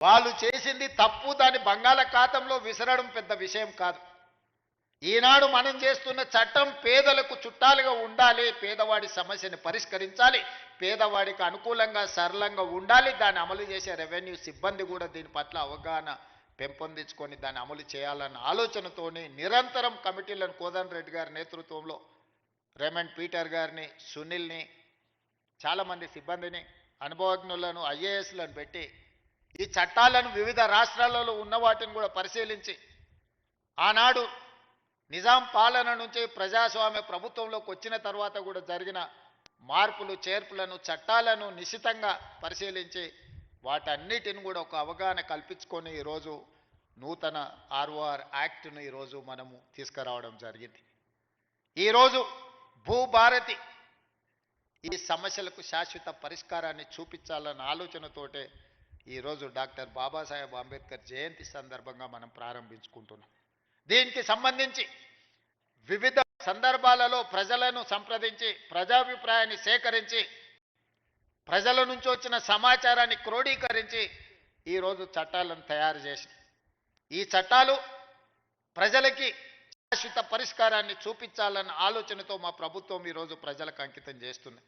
వాళ్ళు చేసింది తప్పు దాని బంగాళాఖాతంలో విసరడం పెద్ద విషయం కాదు. ఈనాడు మనం చేస్తున్న చట్టం పేదలకు చుట్టాలుగా ఉండాలి పేదవాడి సమస్యని పరిష్కరించాలి పేదవాడికి అనుకూలంగా సరళంగా ఉండాలి దాన్ని అమలు చేసే రెవెన్యూ సిబ్బంది కూడా దీని పట్ల అవగాహన పెంపొందించుకొని దాన్ని అమలు చేయాలన్న ఆలోచనతోని నిరంతరం కమిటీలను కోదన్ రెడ్డి గారి నేతృత్వంలో రేమండ్ పీటర్ గారిని సునీల్ని చాలామంది సిబ్బందిని అనుభవజ్ఞులను ఐఏఎస్లను పెట్టి ఈ చట్టాలను వివిధ రాష్ట్రాలలో ఉన్న వాటిని కూడా పరిశీలించి ఆనాడు నిజాం పాలన నుంచి ప్రజాస్వామ్య ప్రభుత్వంలోకి వచ్చిన తర్వాత కూడా జరిగిన మార్పులు చేర్పులను చట్టాలను నిశితంగా పరిశీలించి వాటన్నిటిని కూడా ఒక అవగాహన కల్పించుకొని ఈరోజు నూతన ఆర్ఓఆర్ యాక్ట్ను ఈరోజు మనము తీసుకురావడం జరిగింది. ఈరోజు భూభారతి ఈ సమస్యలకు శాశ్వత పరిష్కారాన్ని చూపించాలన్న ఆలోచనతోటే ఈరోజు డాక్టర్ బాబాసాహెబ్ అంబేద్కర్ జయంతి సందర్భంగా మనం ప్రారంభించుకుంటున్నాం. దీనికి సంబంధించి వివిధ సందర్భాలలో ప్రజలను సంప్రదించి ప్రజాభిప్రాయాన్ని సేకరించి ప్రజల నుంచి వచ్చిన సమాచారాన్ని క్రోడీకరించి ఈరోజు చట్టాలను తయారు చేసిన ఈ చట్టాలు ప్రజలకి శాశ్వత పరిష్కారాన్ని చూపించాలన్న ఆలోచనతో మా ప్రభుత్వం ఈరోజు ప్రజలకు అంకితం చేస్తున్నది